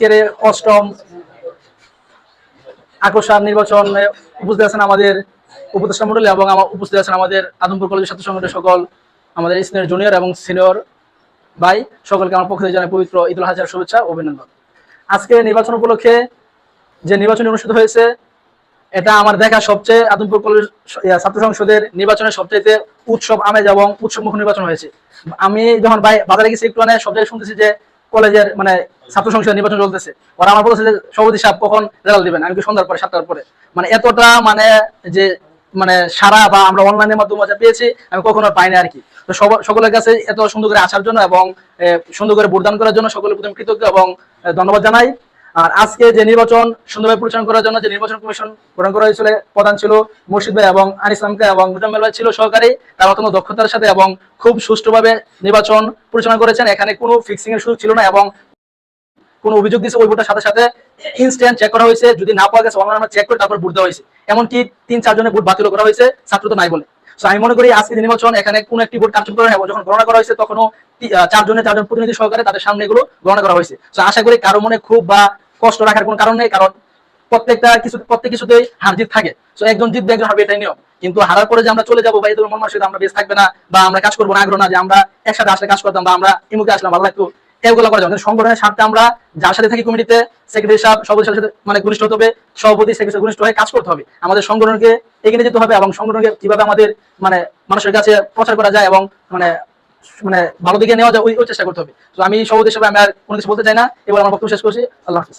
আজকের অষ্টম আকর্ষণ নির্বাচনে উপস্থিত আছেন আমাদের উপদেষ্টা মন্ডলী এবং উপস্থিত আছেন আমাদের আদমপুর কলেজের ছাত্র সংগঠনের সকল আমাদের স্নেহের জুনিয়র এবং সিনিয়র ভাই। সকলকে আমার পক্ষ থেকে জানাই পবিত্র ঈদুল হাজার শুভেচ্ছা অভিনন্দন। আজকে নির্বাচন উপলক্ষে যে নির্বাচন অনুষ্ঠিত হয়েছে, এটা আমার দেখা সবচেয়ে আদমপুর কলেজ ছাত্র সংসদের নির্বাচনের সবচেয়ে উৎসব, আমেজ এবং উৎসবমুখ নির্বাচন হয়েছে। আমি যখন বাজারে গেছি একটু মানে সব জায়গায় শুনতেছি যে কলেজের মানে ছাত্র সংসদের নির্বাচন চলতেছে। ওরা আমার বলেছে যে, সভাপতি সাহেব কখন রেজাল্ট দিবেন? আমি সন্ধ্যার পরে, সাতটার পরে? মানে এতটা মানে যে মানে সারা বা আমরা অনলাইনের মাধ্যমে যা পেয়েছি, আমি কখনো পাইনি আর কি। তো সকলের কাছে এত সুন্দর করে আসার জন্য এবং সুন্দর করে ভোটদান করার জন্য সকলের প্রথম কৃতজ্ঞ এবং ধন্যবাদ জানাই। আর আজকে যে নির্বাচন সুন্দরভাবে পরিচালনা করার জন্য, যে নির্বাচন কমিশন গঠন করা হয়েছিল, প্রধান ছিল মুর্শিদ ভাই এবং আনিস ইসলামকে এবং মুজাম্মেল ভাই ছিল সহকারী, তারা অত্যন্ত দক্ষতার সাথে এবং খুব সুষ্ঠুভাবে নির্বাচন পরিচালনা করেছেন। এখানে কোনো ফিক্সিং এর সুযোগ ছিল না এবং কোনো অভিযোগ দিয়েছে ওই ভোটের সাথে সাথে ইনস্ট্যান্ট চেক করা হয়েছে। যদি না পাওয়া গেছে অনলাইন আমরা চেক করে, তারপর ভোট দেওয়া হয়েছে। এমনকি তিন চারজনের ভোট বাতিল করা হয়েছে ছাত্র তো নাই বলে। তো আমি মনে করি আজকে নির্বাচন, এখানে কোনো একটি ভোট কার্যকর হবে যখন গণনা করা হয়েছে, তখনও চারজনের চারজন প্রতিনিধি সহকারে তাদের সামনে এগুলো গণনা করা হয়েছে। তো আশা করি কারও মনে খুব বা কষ্ট রাখার কোনো কারণ নেই, কারণ প্রত্যেকটা কিছু, প্রত্যেক কিছুতেই হার জিত থাকে। তো একজন জিতবে, একজন হারবে, এটাই নিয়ম। কিন্তু হারার পরে যে আমরা চলে যাব বা এই মন মানসিকতা, আমরা বেশ থাকবে না, বা আমরা কাজ করব না, আগ্রহ না যে আমরা একসাথে আসলে কাজ করতাম, বা আমরা ইমুকে আসলাম ভালো লাগতো এগুলো করা যাবে সংগঠনের স্বার্থে আমরা যার সাথে থাকি কমিটিতে সেক্রেটারি সাহেব সভাপতির সাথে মানে ঘনিষ্ঠ হতে হবে, সভাপতি সেক্রেটারি ঘনিষ্ঠ হয়ে কাজ করতে হবে। আমাদের সংগঠনকে এগিয়ে যেতে হবে এবং সংগঠনকে কীভাবে আমাদের মানে মানুষের কাছে প্রচার করা যায় এবং মানে মানে ভালো দিকে নেওয়া যায়, ওই চেষ্টা করতে হবে। তো আমি সহজ হিসেবে আমি আর কোনো কিছু বলতে চাই না। এবার আমার বক্তব্য শেষ করছি। আল্লাহ হাফিজ।